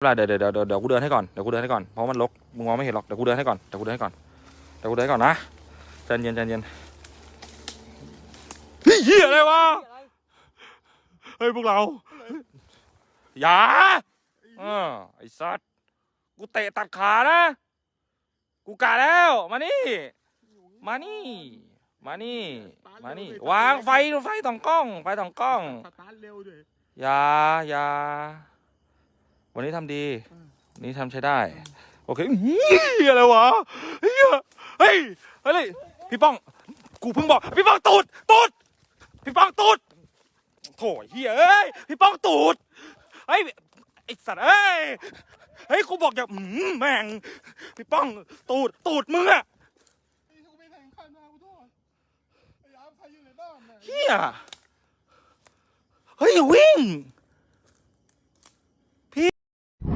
เดี๋ยวเดี๋ยวเดี๋ยวเดี๋ยวกูเดินให้ก่อนเดี๋ยวกูเดินให้ก่อนเพราะมันลกมึงมองไม่เห็นหรอกเดี๋ยวกูเดินให้ก่อนเดี๋ยวกูเดินให้ก่อนเดี๋ยวกูเดินให้ก่อนนะใจเย็นใจเย็นเฮ้ยเหี้ยอะไรวะเฮ้ยพวกเราอย่าเออไอ้สัตว์กูเตะตัดขานะกูกะแล้วมานี่มานี่มานี่มานี่วางไฟไฟสองกล้องไฟสองกล้องอย่าอย่า วันนี้ทำดีวันนี้ทำใช้ได้ โอเคเฮ้ยอะไรวะเฮ้ยเฮ้ยเฮ้ยพี่ป้อง กูเพิ่งบอก พี่ป้องตูดตูดพี่ป้องตูดโถ่เฮียเอ้ยพี่ป้องตูดเฮ้ยไอสัตว์เอ้ยเฮ้ยกูบอกอย่าอืมแม่งพี่ป้องตูดตูดมึงอะไอ้กูไม่แทงข้ามหน้ากูโทษไอ้ยามใครอยู่ในบ้านน่ะเฮียเฮ้ยอย่าวิ่งไ